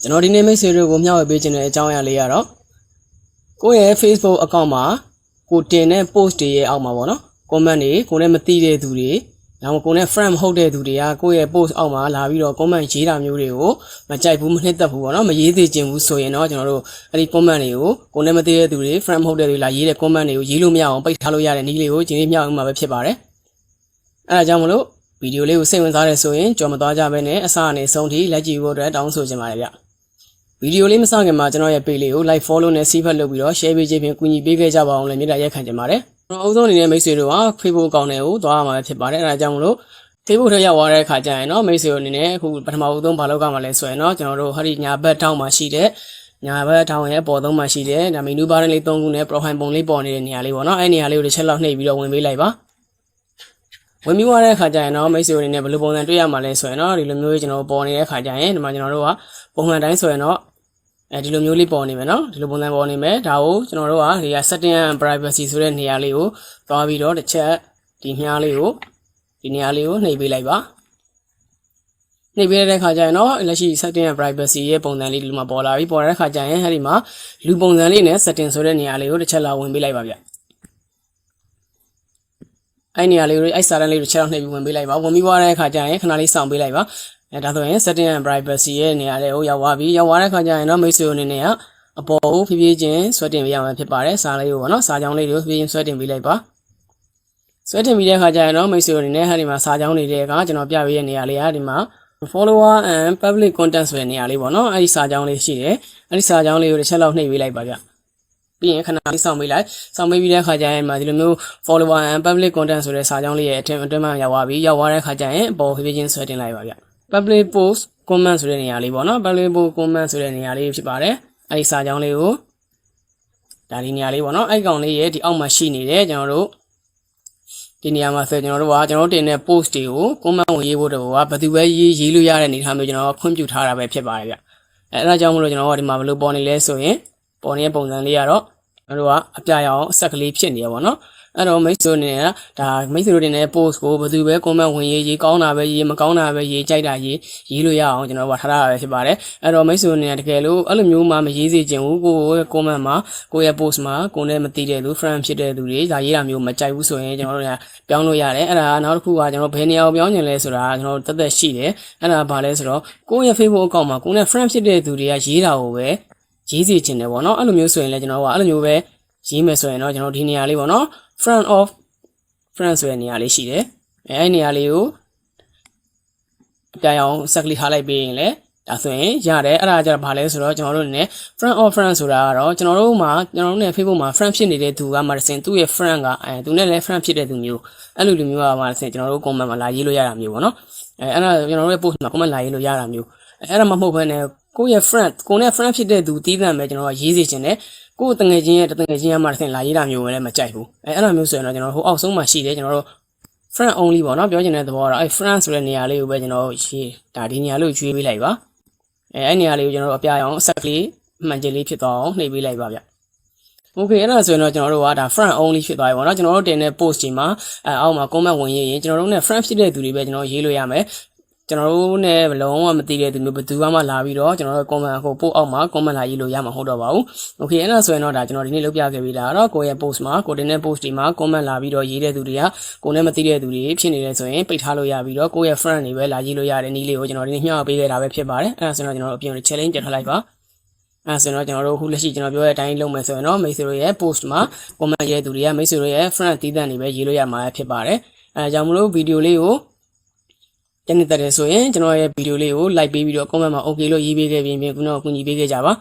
ကျွန်တော်ဒီနေ့မိတ်ဆွေတွေကိုမျှဝေပေးခြင်းတဲ့အကြောင်းအရာလေးကတော့ကိုယ့်ရဲ့ Facebook account မှာကိုတင်တဲ့ post တွေရဲ့အောက်မှာပေါ့နော် comment တွေကိုယ်နဲ့မသိတဲ့သူတွေနောက်ကိုယ်နဲ့ friend မဟုတ်တဲ့သူတွေကကိုယ့်ရဲ့ post အောက်မှာလာပြီးတော့ comment ရေးတာမျိုးတွေကိုမကြိုက်ဘူးမနှစ်သက်ဘူးပေါ့နော်မရေးသေးခြင်းဘူးဆိုရင်တော့ကျွန်တော်တို့အဲ့ဒီ comment တွေကိုကိုယ်နဲ့မသိတဲ့သူတွေ friend မဟုတ်တဲ့သူတွေလာရေးတဲ့ comment တွေကိုရေးလို့မရအောင်ပိတ်ထားလို့ရတဲ့နည်းလေးကိုဒီနေ့မျှဝေမှာပဲဖြစ်ပါတယ်အဲဒါကြောင့်မလို့ ဗီဒီယိုလေးကိုစိတ်ဝင်စားတယ်ဆိုရင်ကြော်မသွားကြဘဲနဲ့အစအနေဆုံးထိလက်ကြည့်ဖို့အတွက်တောင်းဆိုချင်ပါတယ်ဗျဗီဒီယိုလေးမစခင်မှာကျွန်တော်ရဲ့ page လေးကို like follow နဲ့ see လုပ်ပြီးတော့ share ပေးခြင်းဖြင့်ကူညီပေးခဲ့ကြပါအောင်လည်းမေတ္တာရက်ခံချင်ပါတယ်ကျွန်တော်အုပ်ဆုံးအနေနဲ့မိတ်ဆွေတို့က Facebook အကောင့်တွေကိုသွားရမှာဖြစ်ပါတယ်အဲဒါကြောင့်မလို့ Facebook ထဲရောက်သွားတဲ့အခါကျရင်တော့မိတ်ဆွေတို့အနေနဲ့အခုပထမဦးဆုံးဘာလုပ်ကြမှာလဲဆိုရင်တော့ကျွန်တော်တို့ဟာဒီညာဘက်ထောင်းမှာရှိတဲ့ညာဘက်ထောင်းရဲ့အပေါ်သုံးမှာရှိတဲ့ဒါမီနူဘားလေး၃ခုနဲ့ profile ပုံလေးပေါ်နေတဲ့နေရာလေးပေါ့နော်အဲနေရာလေးကိုတစ်ချက်လောက်နှိပ်ပြီးတော့ဝင်ပေးလိုက်ပါ ဝင်ပြီးသွားတဲ့အခါကျရင်တော့မိတ်ဆွေတို့အနေနဲ့ဘယ်လိုပုံစံတွေ့ရမှာလဲဆိုရင်တော့ဒီလိုမျိုးကျွန်တော်ပေါ်နေတဲ့အခါကျရင်ဒီမှာကျွန်တော်တို့ကပုံမှန်တိုင်းဆိုရင်တော့အဲဒီလိုမျိုးလေးပေါ်နေမယ်နော်ဒီလိုပုံစံပေါ်နေမယ်ဒါကိုကျွန်တော်တို့ကဒီက setting and privacy ဆိုတဲ့နေရာလေးကိုသွားပြီးတော့တစ်ချက်ဒီမြားလေးကိုဒီနေရာလေးကိုနှိပ်ပေးလိုက်ပါနှိပ်ပေးတဲ့အခါကျရင်တော့လက်ရှိ setting and privacy ရဲ့ပုံစံလေးဒီလိုမှာပေါ်လာပြီပေါ်တဲ့အခါကျရင်အဲဒီမှာလူပုံစံလေးနဲ့ setting ဆိုတဲ့နေရာလေးကိုတစ်ချက်လာဝင်ပေးလိုက်ပါဗျ အဲ့နေရာလေးကိုအဲ့စာတန်းလေးကိုတစ်ချက်လောက်နှိပ်ပြီးဝင်ပေးလိုက်ပါဝင်ပြီးသွားတဲ့အခါကျရင်ခဏလေးစောင့်ပေးလိုက်ပါအဲဒါဆိုရင် setting and privacy ရဲ့နေရာလေးကိုရောက်သွားပြီရောက်သွားတဲ့အခါကျရင်တော့မိတ်ဆွေအနေနဲ့ကအပေါ်ကိုဖြည်းဖြည်းချင်းဆွဲတင်ပေးရမှာဖြစ်ပါတယ်စာလေးကိုပေါ့နော်စာကြောင်းလေးတွေကိုဖြည်းဖြည်းချင်းဆွဲတင်ပေးလိုက်ပါဆွဲတင်ပြီးတဲ့အခါကျရင်တော့မိတ်ဆွေအနေနဲ့ဟာဒီမှာစာကြောင်းလေးတွေကကျွန်တော်ပြပေးရဲ့နေရာလေးကဒီမှာ follower and public content ဆိုတဲ့နေရာလေးပေါ့နော်အဲ့ဒီစာကြောင်းလေးရှိတယ်အဲ့ဒီစာကြောင်းလေးကိုတစ်ချက်လောက်နှိပ်ပေးလိုက်ပါဗျ ပြီးရင်ခဏလေးစောင့်ပေးလိုက်စောင့်ပေးပြီးတဲ့အခါကျရင်မှာဒီလိုမျိုး follower and public content ဆိုတဲ့စာကြောင်းလေးရဲ့အထင်အတွင်းမှာရောက်သွားပြီရောက်သွားတဲ့အခါကျရင်အပေါ်ဖြည်းဖြည်းချင်းဆွဲတင်လိုက်ပါဗျ public post comment ဆိုတဲ့နေရာလေးပေါ့နော် public post comment ဆိုတဲ့နေရာလေးဖြစ်ပါတယ်အဲ့ဒီစာကြောင်းလေးကိုဒါဒီနေရာလေးပေါ့နော်အဲ့ဒီကောင်လေးရဲ့ဒီအောက်မှာရှိနေတယ်ကျွန်တော်တို့ဒီနေရာမှာဆိုကျွန်တော်တို့ကကျွန်တော်တို့တင်တဲ့ post တွေကို comment ဝင်ရေးဖို့တော့ကဘယ်သူပဲရေးရေးလို့ရတဲ့အနေအထားမျိုးကျွန်တော်ကခွင့်ပြုထားတာပဲဖြစ်ပါတယ်ဗျအဲအဲ့ဒါကြောင့်မလို့ကျွန်တော်ကဒီမှာဘယ်လိုပေါ်နေလဲဆိုရင်ပေါ်နေတဲ့ပုံစံလေးကတော့ ကျွန်တော်တို့ကအပြရအောင်အဆက်ကလေးဖြစ်နေရပါတော့အဲ့တော့မိတ်ဆွေတွေကဒါမိတ်ဆွေတို့တင်တဲ့ post ကိုဘယ်သူပဲ comment ဝင်ရေးရေးကောင်းတာပဲရေးမကောင်းတာပဲရေးကြိုက်တာရေးရေးလို့ရအောင်ကျွန်တော်ကထားတာပဲဖြစ်ပါတယ်အဲ့တော့မိတ်ဆွေတွေကတကယ်လို့အဲ့လိုမျိုးမှမရေးစေချင်ဘူးကိုယ့်ရဲ့ comment မှာကိုယ့်ရဲ့ post မှာကိုယ်နဲ့မသိတဲ့သူ friend ဖြစ်တဲ့သူတွေဒါရေးတာမျိုးမကြိုက်ဘူးဆိုရင်ကျွန်တော်တို့ကပြောင်းလို့ရတယ်အဲ့ဒါနောက်တစ်ခုကကျွန်တော်ဘယ်နေရာကိုပြောင်းကျင်လဲဆိုတာကျွန်တော်တက်တက်ရှိတယ်အဲ့ဒါဘာလဲဆိုတော့ကိုယ့်ရဲ့ Facebook account မှာကိုယ်နဲ့ friend ဖြစ်တဲ့သူတွေကရေးတာကိုပဲ ရေးစီခြင်းတယ်ပေါ့နော်အဲ့လိုမျိုးဆိုရင်လည်းကျွန်တော်ကအဲ့လိုမျိုးပဲရေးမယ်ဆိုရင်တော့ကျွန်တော်ဒီနေရာလေးပေါ့နော် front of front ဆိုတဲ့နေရာလေးရှိတယ်အဲအဲ့နေရာလေးကိုအပြာရောင်ဆက်ကလေးထားလိုက်ပြီးရင်လည်းဒါဆိုရင်ရတယ်အဲ့ဒါကြတော့ဘာလဲဆိုတော့ကျွန်တော်တို့အနေနဲ့ friend of friend ဆိုတာကတော့ကျွန်တော်တို့မှာကျွန်တော်တို့နဲ့ Facebook မှာ friend ဖြစ်နေတဲ့သူကမှတစ်စင်သူ့ရဲ့ friend ကအဲသူနဲ့လည်း friend ဖြစ်တဲ့သူမျိုးအဲ့လိုလူမျိုးကမှတစ်စင်ကျွန်တော်တို့ comment မှာလာရေးလို့ရတာမျိုးပေါ့နော်အဲအဲ့ဒါကျွန်တော်တို့ရဲ့ post မှာ comment လာရေးလို့ရတာမျိုးအဲ့ဒါမှမဟုတ်ဘဲနဲ့ ကိုယ့်ရဲ့ friend ကိုယ်နဲ့ friend ဖြစ်တဲ့သူတီးတန့်ပဲကျွန်တော်ကရေးစီခြင်းနဲ့ကိုယ့်တငယ်ချင်းရဲ့တငယ်ချင်းရဲ့မှတစ်စင်လာရေးတာမျိုးပဲလည်းမကြိုက်ဘူးအဲအဲ့လိုမျိုးဆိုရင်တော့ကျွန်တော်ဟိုအောက်ဆုံးမှာရှိတယ်ကျွန်တော်တို့ friend only ပေါ့နော်ပြောချင်တဲ့သဘောကတော့အဲ friend ဆိုတဲ့နေရာလေးကိုပဲကျွန်တော်ရေးဒါဒီနေရာလေးကိုရွေးပေးလိုက်ပါအဲအဲ့နေရာလေးကိုကျွန်တော်တို့အပြာရောင်အဆက်ကလေးမှန်ကျင်လေးဖြစ်သွားအောင်နှိပ်ပေးလိုက်ပါဗျ Okay အဲ့ဒါဆိုရင်တော့ကျွန်တော်တို့ကဒါ friend only ဖြစ်သွားပြီပေါ့နော်ကျွန်တော်တို့တင်တဲ့ post တွေမှာအဲအောက်မှာ comment ဝင်ရေးရင်ကျွန်တော်တို့နဲ့ friend ဖြစ်တဲ့သူတွေပဲကျွန်တော်ရေးလို့ရမယ် ကျွန်တော်တို့နဲ့ဘလုံးဝမသိတဲ့သူမျိုးဘယ်သူမှလာပြီးတော့ကျွန်တော်တို့ comment ကိုပို့အောက်မှာ comment လာရေးလို့ရမှာမဟုတ်တော့ပါဘူး Okay အဲ့ဒါဆိုရင်တော့ဒါကျွန်တော်ဒီနေ့လုပ်ပြခဲ့ပြီးတာတော့ကိုယ့်ရဲ့ post မှာကိုတင်တဲ့ post တွေမှာ comment လာပြီးတော့ရေးတဲ့သူတွေကကိုနဲ့မသိတဲ့သူတွေဖြစ်နေတယ်ဆိုရင်ပိတ်ထားလို့ရပြီးတော့ကိုယ့်ရဲ့ friend တွေပဲလာရေးလို့ရတဲ့နည်းလေးကိုကျွန်တော်ဒီနေ့မျှဝေပေးခဲ့တာပဲဖြစ်ပါတယ်အဲ့ဒါဆိုရင်တော့ကျွန်တော်တို့အပြင် challenge တက်ထားလိုက်ပါအဲဆိုတော့ကျွန်တော်တို့အခုလက်ရှိကျွန်တော်ပြောတဲ့အတိုင်းလုပ်မယ်ဆိုရင်တော့မိတ်ဆွေတို့ရဲ့ post မှာ comment ရေးတဲ့သူတွေကမိတ်ဆွေတို့ရဲ့ friend တည်တံ့နေပဲရေးလို့ရမှာဖြစ်ပါတယ်အဲကြောင့်မလို့ဗီဒီယိုလေးကို တနေ့တက်တယ်ဆိုရင်ကျွန်တော်ရဲ့ဗီဒီယိုလေးကို like ပေးပြီးတော့ comment မှာ okay လို့ရေးပေးခဲ့ပြီးပြင်ခုနကကူညီပေးခဲ့ကြပါ